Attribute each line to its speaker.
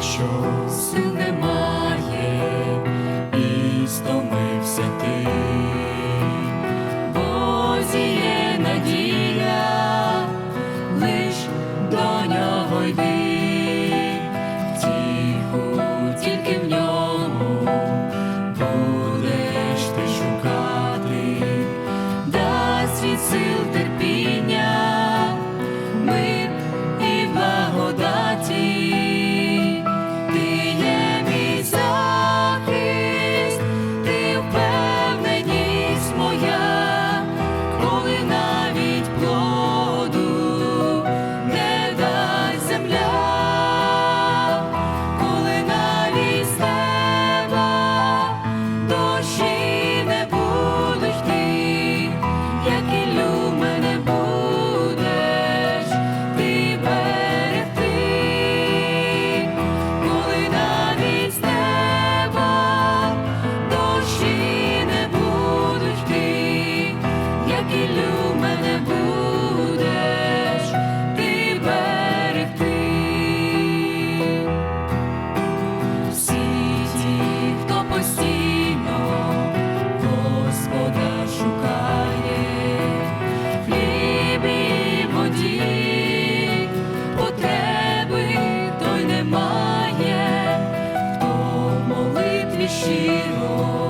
Speaker 1: Show cinema. ти мене будеш, ти берегти всі хто постійно Господа шукає хліб і воді, той немає, хто молитві щиро.